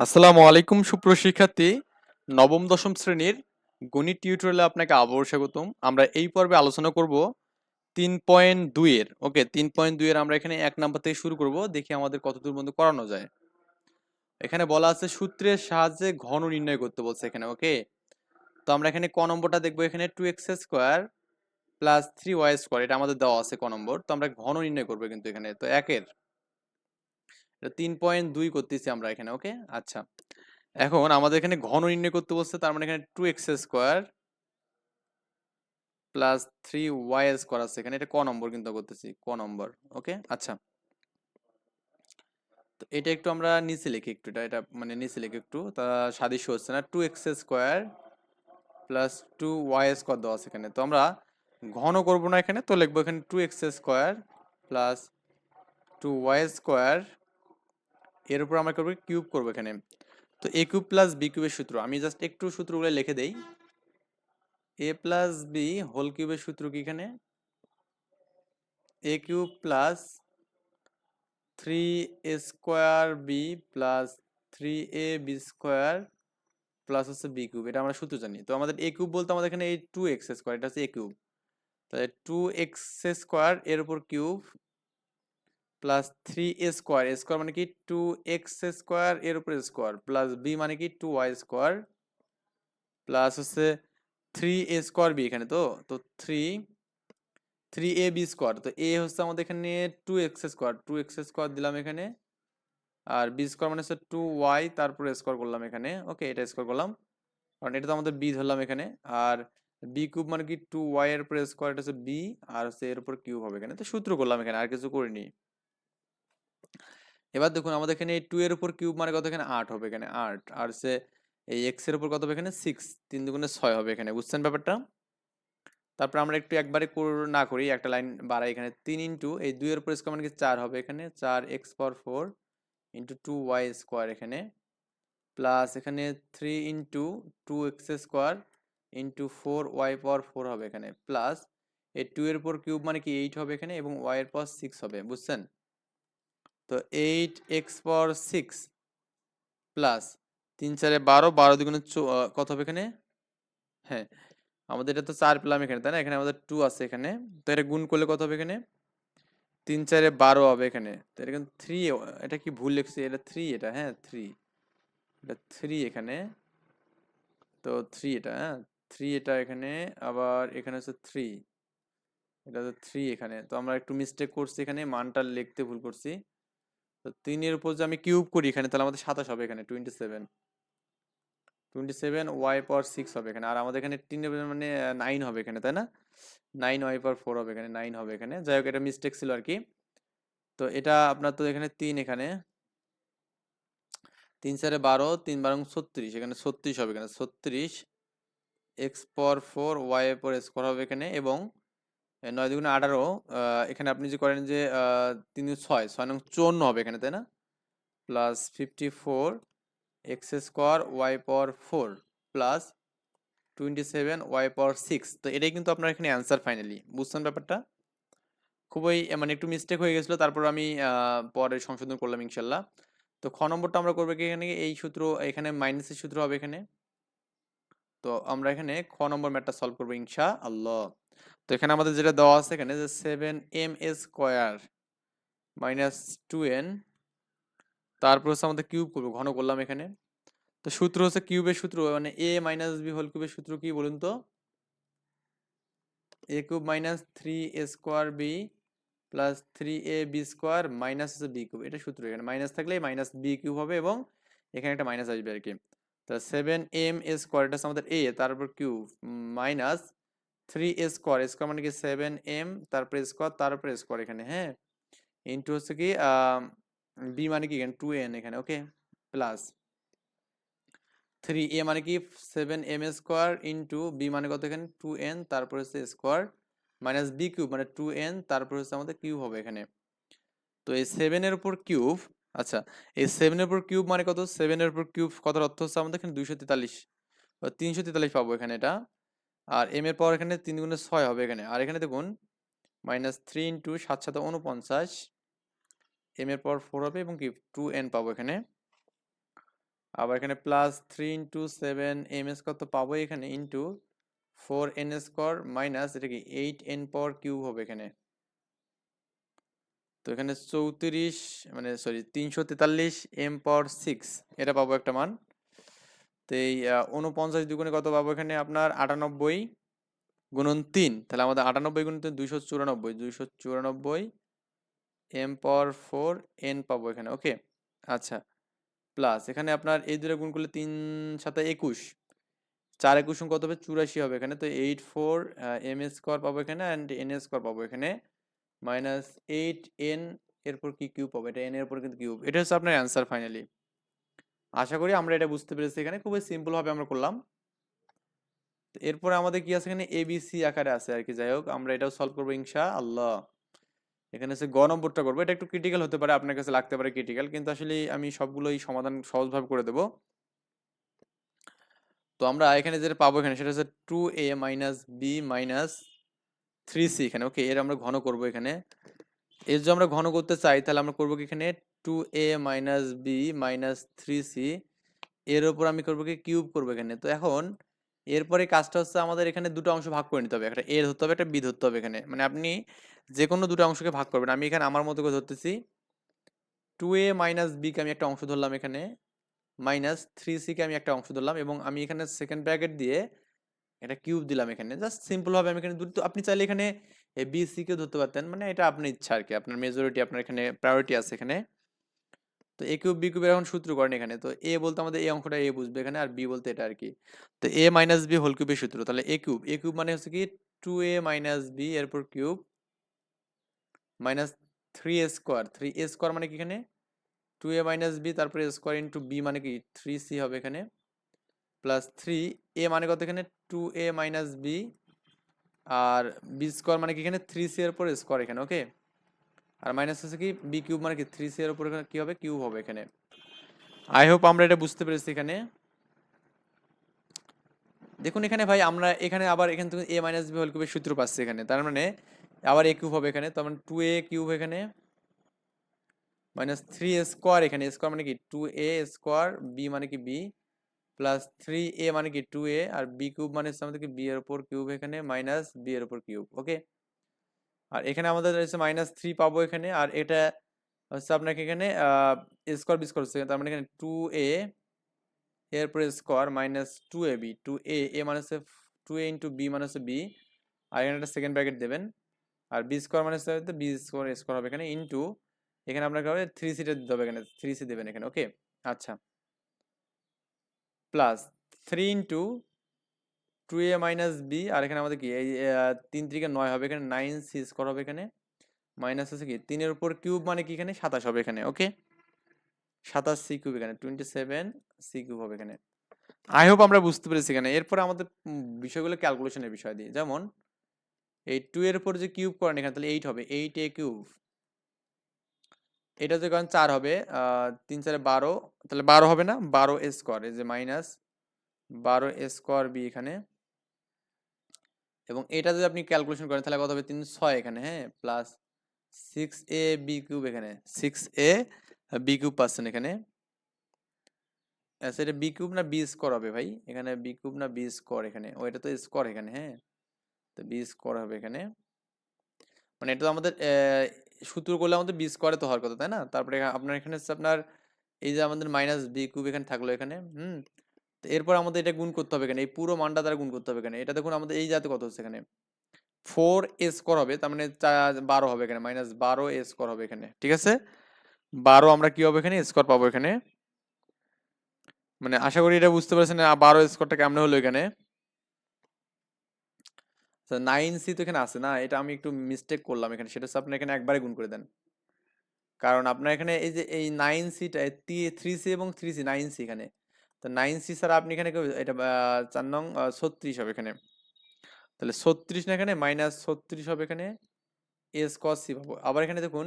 আসসালামু আলাইকুম সুপ্রশিক্ষার্থী নবম, দশম শ্রেণির গণিত টিউটোরিয়ালে আপনাকে আবারও স্বাগতম। আমরা এই পর্বে আলোচনা করব তিন পয়েন্ট দুইয়ের ওকে, তিন পয়েন্ট দুইয়ের আমরা এখানে এক নাম্বার থেকে শুরু করব, দেখি আমাদের কতদূর পর্যন্ত করানো যায়। এখানে বলা আছে সূত্রের সাহায্যে ঘন নির্ণয় করতে বলছে এখানে, ওকে? তো আমরা এখানে ক নম্বরটা দেখব, এখানে two x square plus three y square এটা আমাদের দেওয়া আছে ক নম্বর। তো আমরা ঘন নির্ণয় করব কিন্তু এখানে, তো একের। তিন পয়েন্ট দুই করতেছি আমরা এখানে, ওকে? আচ্ছা। এখন আমাদের এখানে ঘন নির্ণয় করতে বলছে, তার মানে এখানে two x square plus three y square আছে। এখানে এটা ক নম্বর কিন্তু করতেছি, ক নম্বর, ওকে? আচ্ছা। তো এটা একটু আমরা নিচে লিখি একটু, এটা এটা মানে নিচে লিখি একটু, তা সাদৃশ্য হচ্ছে না two x square plus two y square দেওয়া আছে এখানে। তো আমরা ঘন করব না এখানে, তো লিখব এখানে two x square plus two y square এর উপর আমরা করব কিউব করব এখানে। তো এ কিউব প্লাস বি কিউবের সূত্র, আমি জাস্ট একটু সূত্রগুলো লিখে দেই। এ প্লাস বি হোল কিউবের সূত্র কি এখানে? A cube plus three a square b plus three a b square plus হচ্ছে বি কিউব, এটা আমরা সূত্র জানি। তো আমাদের এ কিউব বলতে আমাদের এখানে এই টু এক্স স্কোয়ার এটা হচ্ছে এ কিউব। তাহলে টু এক্স স্কোয়ার এর উপর cube plus three a square a square মানে কি টু এক্স স্কোয়ার এর উপরে স্কোয়ার প্লাস বি মানে কি টু ওয়াই স্কোয়ার প্লাস হচ্ছে থ্রি এ স্কোয়ার বি এখানে তো তো three three a b square তো এ হচ্ছে আমাদের এখানে two x square two x square দিলাম এখানে, আর বি স্কোয়ার মানে হচ্ছে টু ওয়াই তারপরে স্কোয়ার করলাম এখানে ওকে এটা স্কোয়ার করলাম, কারণ এটা তো আমাদের বি ধরলাম এখানে, আর বি কিউব মানে কি টু ওয়াই এর উপরে স্কোয়ার এটা হচ্ছে বি আর হচ্ছে এর উপর কিউব হবে এখানে, তো সূত্র করলাম এখানে, আর কিছু করিনি। এবার দেখুন আমাদের এখানে টু এর উপর কিউব মানে কত এখানে আট হবে এখানে আট, আর সে এই এক্সের উপর কত হবে এখানে সিক্স তিন দুগুণে ছয় হবে এখানে, বুঝছেন ব্যাপারটা? তারপর আমরা একটু একবারে না করি, একটা লাইন বাড়াই এখানে, তিন ইন্টু এই দুইয়ের উপর স্কোয়ার মানে কি চার হবে এখানে, চার x power four into two y square এখানে প্লাস এখানে three into two x square into four y power four হবে এখানে প্লাস এই টু এর উপর কিউব মানে কি এইট হবে এখানে, এবং ওয়াই এর পাওয়ার সিক্স হবে, বুঝছেন? তো eight x power six plus তিন চারে বারো বারো দুগুণে কত হবে এখানে? হ্যাঁ আমাদের এটা তো চার পেলাম এখানে, তাই না? এখানে আমাদের টু আছে এখানে, তো এটা গুণ করলে কত হবে এখানে? তিন চারে বারো হবে এখানে, তো কিন্তু থ্রি এটা কি ভুল লিখছি? এটা থ্রি এটা হ্যাঁ থ্রি এটা থ্রি এখানে, তো থ্রি এটা হ্যাঁ থ্রি এটা এখানে, আবার এখানে হচ্ছে থ্রি এটা হচ্ছে থ্রি এখানে, তো আমরা একটু মিস্টেক করছি এখানে, মানটা লিখতে ভুল করছি। তো তিনের উপর যে আমি কিউব করি এখানে, তাহলে আমাদের সাতাশ হবে এখানে twenty seven twenty seven y power six হবে এখানে, আর আমাদের এখানে তিনের মানে নাইন হবে এখানে, তাই না? নাইন ওয়াই পাওয়ার ফোর হবে এখানে নাইন হবে এখানে। যাই হোক, এটা মিস্টেক ছিল আর কি তো এটা আপনার তো এখানে তিন এখানে। তিন চারে বারো, তিন বারো ছত্রিশ, এখানে ছত্রিশ হবে এখানে, ছত্রিশ। এক্স পাওয়ার ফোর ওয়াই পর স্কোয়ার হবে এখানে, এবং নয় দুগুণে আঠারো এখানে আপনি যে করেন যে তিন ছয় ছয় নং চুয়ান্ন হবে এখানে, তাই না? Plus fifty four x square y power four plus twenty seven y power six তো এটাই কিন্তু আপনার এখানে অ্যান্সার ফাইনালি বুঝছেন ব্যাপারটা? খুবই মানে একটু মিস্টেক হয়ে গেছিল, তারপর আমি পরে সংশোধন করলাম ইনশাল্লাহ। তো খ নম্বরটা আমরা করব কি এখানে, এই সূত্র, এখানে মাইনাসের সূত্র হবে এখানে। তো আমরা এখানে খ নম্বর ম্যাটটা সলভ করব ইনশা আল্লাহ তো এখানে আমাদের যেটা দেওয়া আছে এখানে যে seven m a square minus two n তারপর হচ্ছে আমাদের কিউব করব, ঘন করলাম এখানে। তো সূত্র হচ্ছে কিউবের সূত্র মানে এ মাইনাস বি হোল কিউবের সূত্র কি বলুন তো? A cube minus three a square b plus three a b square minus হচ্ছে বি কিউব এটা সূত্র এখানে। মাইনাস থাকলে মাইনাস বি কিউব হবে এবং এখানে একটা মাইনাস আসবে আর কি তো সেভেন এম এ স্কোয়ার এটা হচ্ছে আমাদের এ তারপর cube minus three square square মানে কি সেভেন এম তারপরে স্কোয়ার তারপরে স্কোয়ার এখানে হ্যাঁ? ইন্টু হচ্ছে কি বি মানে কি এখানে? টু এন এখানে ওকে প্লাস থ্রি এ মানে কি? Seven m square into b মানে কত এখানে? টু এন তারপর হচ্ছে স্কোয়ার মাইনাস বি কিউব মানে টু এন তারপর হচ্ছে আমাদের কিউব হবে এখানে। তো এই সেভেনের উপর কিউব আচ্ছা এই সেভেনের উপর কিউব মানে কত? সেভেনের উপর কিউব কত? অর্থ হচ্ছে আমাদের এখানে দুইশো তেতাল্লিশ, তিনশো তেতাল্লিশ পাবো এখানে এটা। আর এম এর পাওয়ার এখানে তিন গুণে ছয় হবে এখানে। আর এখানে দেখুন মাইনাস থ্রি ইন্টু সাত সাত উনপঞ্চাশ এম এর পাওয়ার ফোর হবে এবং কি টু এন পাবো এখানে। আবার এখানে plus three into seven m square তো পাবো এখানে into four n square minus এটা কি এইট এন পাওয়ার কিউব হবে এখানে। তো এখানে চৌত্রিশ মানে সরি তিনশো তেতাল্লিশ এম পাওয়ার সিক্স এটা পাবো একটা মান। তো এই উনপঞ্চাশ দুগুণে কত পাবো এখানে? আপনার আটানব্বই গুণন তিন। তাহলে আমাদের আটানব্বই গুণন তিন, দুইশো চুরানব্বই। দুইশো চুরানব্বই এম পাওয়ার ফোর এন পাবো এখানে ওকে আচ্ছা প্লাস এখানে আপনার এই দুটো গুণ করলে তিন সাথে একুশ। চার একুশ কত হবে? চুরাশি হবে এখানে। তো এইট ফোর এম স্কোয়ার পাবো এখানে অ্যান্ড এন স্কোয়ার পাবো এখানে। মাইনাস এইট এন এরপর কি কিউব পাবো? এটা এন এর উপর কিন্তু কিউব এটা হচ্ছে আপনার অ্যান্সার ফাইনালি আশা করি আমরা এটা বুঝতে পেরেছি এখানে। খুবই সিম্পল ভাবে আমরা করলাম। এরপরে আমাদের কি আছে এখানে? এবিসি আকারে আছে আর কি। যাই হোক, আমরা এটাও সলভ করব ইনশা আল্লাহ এখানে হচ্ছে গ নম্বরটা করব। এটা একটু ক্রিটিক্যাল হতে পারে, আপনার কাছে লাগতে পারে ক্রিটিক্যাল কিন্তু আসলে আমি সবগুলোই সমাধান সহজভাবে করে দেবো। তো আমরা এখানে যেটা পাবো এখানে, সেটা হচ্ছে two a minus b minus three c এখানে। ওকে এর আমরা ঘন করব এখানে। এর যদি আমরা ঘন করতে চাই, তাহলে আমরা করব কি এখানে? Two a minus b minus three c এর উপর আমি করব কি কিউব করব এখানে। তো এখন এরপরে কাজটা হচ্ছে আমাদের এখানে দুটো অংশ ভাগ করে নিতে হবে। একটা এ ধরতে হবে, একটা বি ধরতে হবে এখানে। মানে আপনি যে কোনো দুটো অংশকে ভাগ করবেন। আমি এখানে আমার মতো করে ধরতেছি। টু এ মাইনাস বিকে আমি একটা অংশ ধরলাম এখানে। মাইনাস থ্রি সিকে আমি একটা অংশ ধরলাম এবং আমি এখানে সেকেন্ড ব্র্যাকেট দিয়ে এটা কিউব দিলাম এখানে। জাস্ট সিম্পলভাবে আমি এখানে দুটো আপনি চাইলে এখানে বি সিকে ধরতে পারতেন। মানে এটা আপনার ইচ্ছা আর কি। আপনার মেজরিটি আপনার এখানে প্রায়োরিটি আছে এখানে। তো এ কিউব বি কিউবের এখন সূত্র করেন এখানে। তো এ বলতে আমাদের এই অঙ্কটা এ বুঝবে এখানে আর বি বলতে এটা আর কি তো এ মাইনাস বি হোল কিউবের সূত্র। তাহলে এ কিউব এ কিউব মানে হচ্ছে কি টু এ মাইনাস বি এরপর cube minus three a square three a square মানে কি এখানে? টু এ মাইনাস বি তারপরে স্কোয়ার ইন্টু বি মানে কি? থ্রি সি হবে এখানে। প্লাস থ্রি এ মানে কত এখানে? টু এ মাইনাস বি আর বি স্কোয়ার মানে কি এখানে? থ্রি সি এর উপর স্কোয়ার এখানে ওকে আর মাইনাস হচ্ছে কি বি কিউব মানে কি থ্রি সি এর উপর কি হবে? কিউব হবে এখানে। আই হোপ আমরা এটা বুঝতে পেরেছি এখানে। দেখুন এখানে ভাই, আমরা এখানে আবার এখান থেকে এ মাইনাস বি হোল কিউবের সূত্র পাচ্ছি এখানে। তার মানে আবার এ কিউব হবে এখানে। তার মানে টু এ কিউব এখানে। মাইনাস থ্রি এ স্কোয়ার এখানে। স্কোয়ার মানে কি? টু এ স্কোয়ার বি মানে কি বি প্লাস থ্রি এ মানে কি টু এ আর বি কিউব মানে হচ্ছে আমাদের কি বি এর উপর কিউব এখানে মাইনাস বি এর উপর কিউব ওকে আর এখানে আমাদের রয়েছে মাইনাস থ্রি পাবো এখানে, আর এটা হচ্ছে আপনাকে এখানে স্কোয়ার বি স্কোয়ার তার মানে এখানে টু এ এরপরে square minus two a b two a a মানে হচ্ছে টু এ ইন্টু বি মানে হচ্ছে বি আর এখানে একটা সেকেন্ড ব্র্যাকেট দেবেন, আর বি স্কোয়ার মানে হচ্ছে বি স্কোয়ার স্কোয়ার হবে এখানে ইন্টু এখানে আপনাকে হবে থ্রি সিটা দিতে হবে এখানে থ্রি সি দেবেন এখানে ওকে আচ্ছা plus three into two a minus b আর এখানে আমাদের কি? এই তিন থেকে নয় হবে এখানে নাইন সি স্কোয়ার হবে এখানে মাইনাস হচ্ছে কি? তিনের উপর কিউব মানে কি এখানে? সাতাশ হবে এখানে ওকে সাতাশ সি কিউব এখানে টোয়েন্টি সেভেন সি কিউব হবে এখানে। আই হোপ আমরা বুঝতে পেরেছি এখানে। এরপরে আমাদের বিষয়গুলো ক্যালকুলেশনের বিষয় দিয়ে। যেমন, এই টু এর উপর যে কিউব করেন এখানে, তাহলে এইট হবে। এইট এ কিউব এটা যদি করেন চার হবে তিন চারে বারো, তাহলে বারো হবে না? বারো স্কোয়ার এই যে মাইনাস বারো স্কোয়ার বি এখানে। এবং এটা যদি আপনি ক্যালকুলেশন করেন, তাহলে কত হবে? তিন, ছয় এখানে হ্যাঁ? Plus six a b cube এখানে সিক্স এ বি কিউব পাচ্ছেন এখানে। আচ্ছা এটা বি কিউব না বি স্কোয়ার হবে ভাই? এখানে বি কিউব না বি স্কোয়ার এখানে? ও, এটা তো স্কোয়ার এখানে হ্যাঁ? তো বি স্কোয়ার হবে এখানে। মানে এটা তো আমাদের সূত্র করলে আমাদের বি স্কোয়ারে তো হওয়ার কথা, তাই না? তারপরে আপনার এখানে আপনার, এই যে আমাদের মাইনাস বি কিউব এখানে থাকল এখানে, হুম? এরপর আমাদের এটা গুণ করতে হবে এখানে এই পুরো মানটা দ্বারা গুণ করতে হবে এখানে এটা দেখুন আমাদের এই জাতে কত হচ্ছে এখানে? ফোর এ স্কোয়ার হবে, তার মানে বারো হবে এখানে মাইনাস বারো এ স্কোয়ার হবে এখানে, ঠিক আছে? বারো আমরা কি হবে এখানে? স্কোয়ার পাবো এখানে। মানে আশা করি এটা বুঝতে পারছেন বারো স্কোয়ারটা কেমন হলো এখানে? নাইন সি তো এখানে আছে না? এটা আমি একটু মিস্টেক করলাম এখানে, সেটা হচ্ছে আপনি এখানে একবারে গুণ করে দেন। কারণ আপনার এখানে এই যে, এই নাইন সিটা থ্রি সি এবং থ্রি সি নাইন সি এখানে। তো নাইন সি ছাড়া আপনি এখানে এটা চার নং ছত্রিশ হবে এখানে। তাহলে ছত্রিশ না এখানে মাইনাস ছত্রিশ হবে এখানে এস কস সি পাবো। আবার এখানে দেখুন,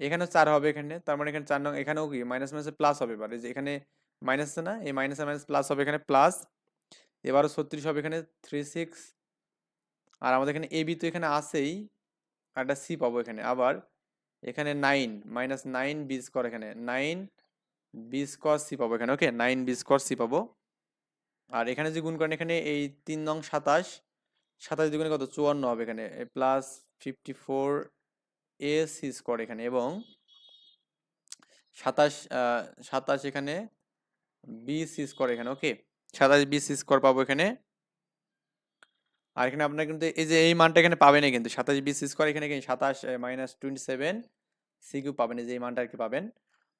এখানেও চার হবে এখানে, তার মানে এখানে চার নং, এখানেও কি মাইনাস মাইনাসে প্লাস হবে এবার। যে এখানে মাইনাস না, এই মাইনাস মাইনাস প্লাস হবে এখানে প্লাস এবারও ছত্রিশ হবে এখানে থ্রি সিক্স আর আমাদের এখানে এবি তো এখানে আসেই আর একটা সি পাবো এখানে। আবার এখানে nine minus nine b square এখানে নাইন বি স্কোয়ার সি পাবো এখানে। Okay, nine b square c পাবো। আর এখানে যে গুণ করেন, এখানে এই তিন নং সাতাশ সাতাশ দুগুণে কত? চুয়ান্ন হবে এখানে। Plus fifty four a c square এখানে। এবং সাতাশ সাতাশ এখানে বি সি স্কোয়ার এখানে। ওকে, সাতাশ বি সি স্কোয়ার পাবো এখানে। আর এখানে আপনার কিন্তু এই যে এই মানটা এখানে পাবেন কিন্তু। সাতাশ বি সি স্কোয়ার এখানে সাতাশ minus twenty seven c Q পাবেন। এই যে এই মানটা আর কি পাবেন।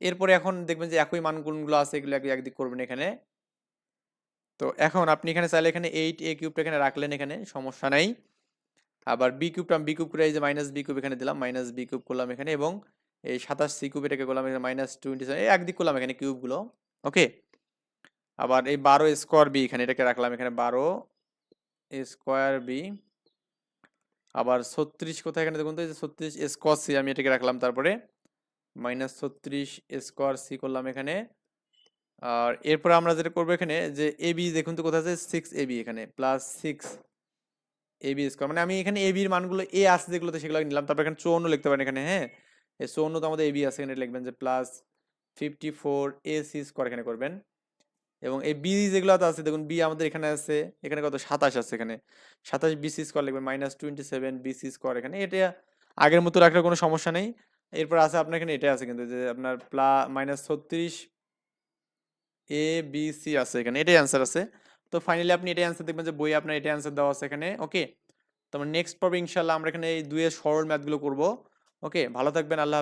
এরপরে এখন দেখবেন যে একই মানগুলো আছে, এগুলো এক- একদিক করবেন এখানে। তো এখন আপনি এখানে চাইলে এখানে এইট এ কিউবটা এখানে রাখলেন এখানে, সমস্যা নাই। আবার বি কিউবটা বি কিউব করে এই যে মাইনাস বি কিউব এখানে দিলাম মাইনাস বি কিউব করলাম এখানে এবং এই সাতাশ সি কিউব এটাকে করলাম, এখানে মাইনাস টোয়েন্টি সেভেন একদিক করলাম এখানে কিউবগুলো ওকে আবার এই বারো স্কোয়ার বি এখানে এটাকে রাখলাম, এখানে বারো স্কোয়ার বি আবার ছত্রিশ কোথায় এখানে দেখুন তো, এই ছত্রিশ স্কোয়ার সি আমি এটাকে রাখলাম তারপরে। মাইনাস ছত্রিশ স্কোয়ার সি করলাম এখানে। আর এরপর আমরা যেটা করব এখানে যে এ বি দেখুন তো কোথায় আছে? সিক্স এ বি এখানে plus six a b square মানে আমি এখানে এ বির মানগুলো এ আছে যেগুলোতে সেগুলো নিলাম, তারপর এখানে চৌন্ন লিখতে পারেন এখানে হ্যাঁ? এই চৌন্ন তো আমাদের এ বি আছে, এখানে লিখবেন যে plus fifty four a c square এখানে করবেন। এবং এই বি যেগুলো আছে, দেখুন বি আমাদের এখানে আছে, এখানে কত? সাতাশ আছে এখানে। সাতাশ বিসি স্কোয়ার লিখবেন minus twenty seven b c square এখানে। এটা আগের মতো রাখলে কোনো সমস্যা নেই। এরপর আছে আপনার এখানে এটা আছে কিন্তু যে আপনার প্লা মাইনাস ছত্রিশ এ বি সি আছে এখানে। এটাই অ্যান্সার আছে। তো ফাইনালি আপনি এটাই অ্যান্সার দেখবেন যে বই আপনার এটাই অ্যান্সার দেওয়া আছে এখানে। ওকে তো নেক্সট পর্বে ইনশাল্লাহ আমরা এখানে এই দুইয়ের সরল ম্যাথগুলো করব। ওকে ভালো থাকবেন, আল্লাহ।